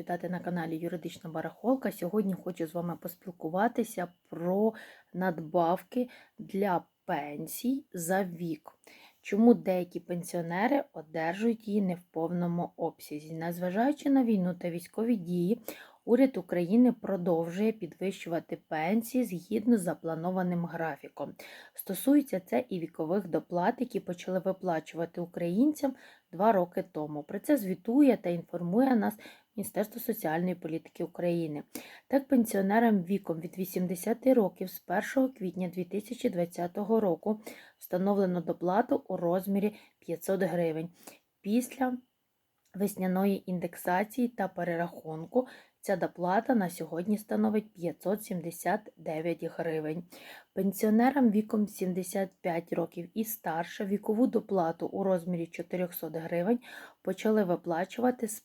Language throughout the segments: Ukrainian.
вітати на каналі Юридична Барахолка. Сьогодні хочу з вами поспілкуватися про надбавки для пенсій за вік. Чому деякі пенсіонери одержують її не в повному обсязі? Незважаючи на війну та військові дії, уряд України продовжує підвищувати пенсії згідно з запланованим графіком. Стосується це і вікових доплат, які почали виплачувати українцям два роки тому. Про це звітує та інформує нас Міністерство соціальної політики України. Так, пенсіонерам віком від 80 років з 1 квітня 2020 року встановлено доплату у розмірі 500 гривень. Після весняної індексації та перерахунку ця доплата на сьогодні становить 579 гривень. Пенсіонерам віком 75 років і старше вікову доплату у розмірі 400 гривень почали виплачувати з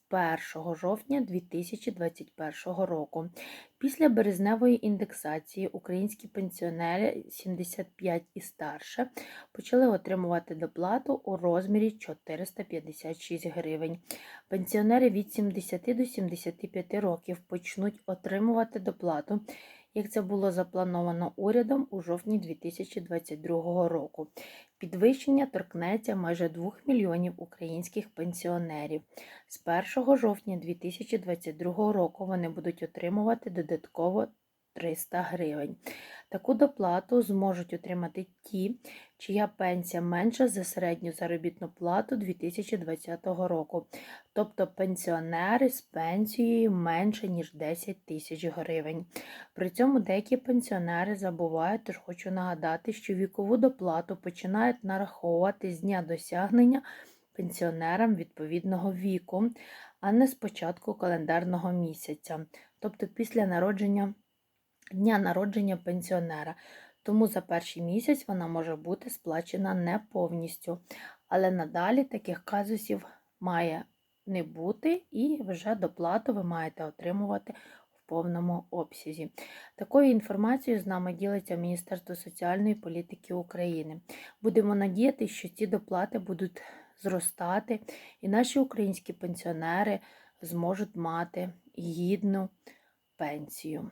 1 жовтня 2021 року. Після березневої індексації українські пенсіонери 75 і старше почали отримувати доплату у розмірі 456 гривень. Пенсіонери від 70 до 75 років почнуть отримувати доплату, як це було заплановано урядом у жовтні 2022 року. Підвищення торкнеться майже 2 мільйонів українських пенсіонерів. З 1 жовтня 2022 року вони будуть отримувати додатково 300 гривень. Таку доплату зможуть отримати ті, чия пенсія менша за середню заробітну плату 2020 року, тобто пенсіонери з пенсією менше, ніж 10 тисяч гривень. При цьому деякі пенсіонери забувають, тож хочу нагадати, що вікову доплату починають нараховувати з дня досягнення пенсіонерам відповідного віку, а не з початку календарного місяця, тобто після народження дня народження пенсіонера. Тому за перший місяць вона може бути сплачена не повністю. Але надалі таких казусів має не бути, і вже доплату ви маєте отримувати в повному обсязі. Такою інформацією з нами ділиться Міністерство соціальної політики України. Будемо надіятися, що ці доплати будуть зростати, і наші українські пенсіонери зможуть мати гідну пенсію.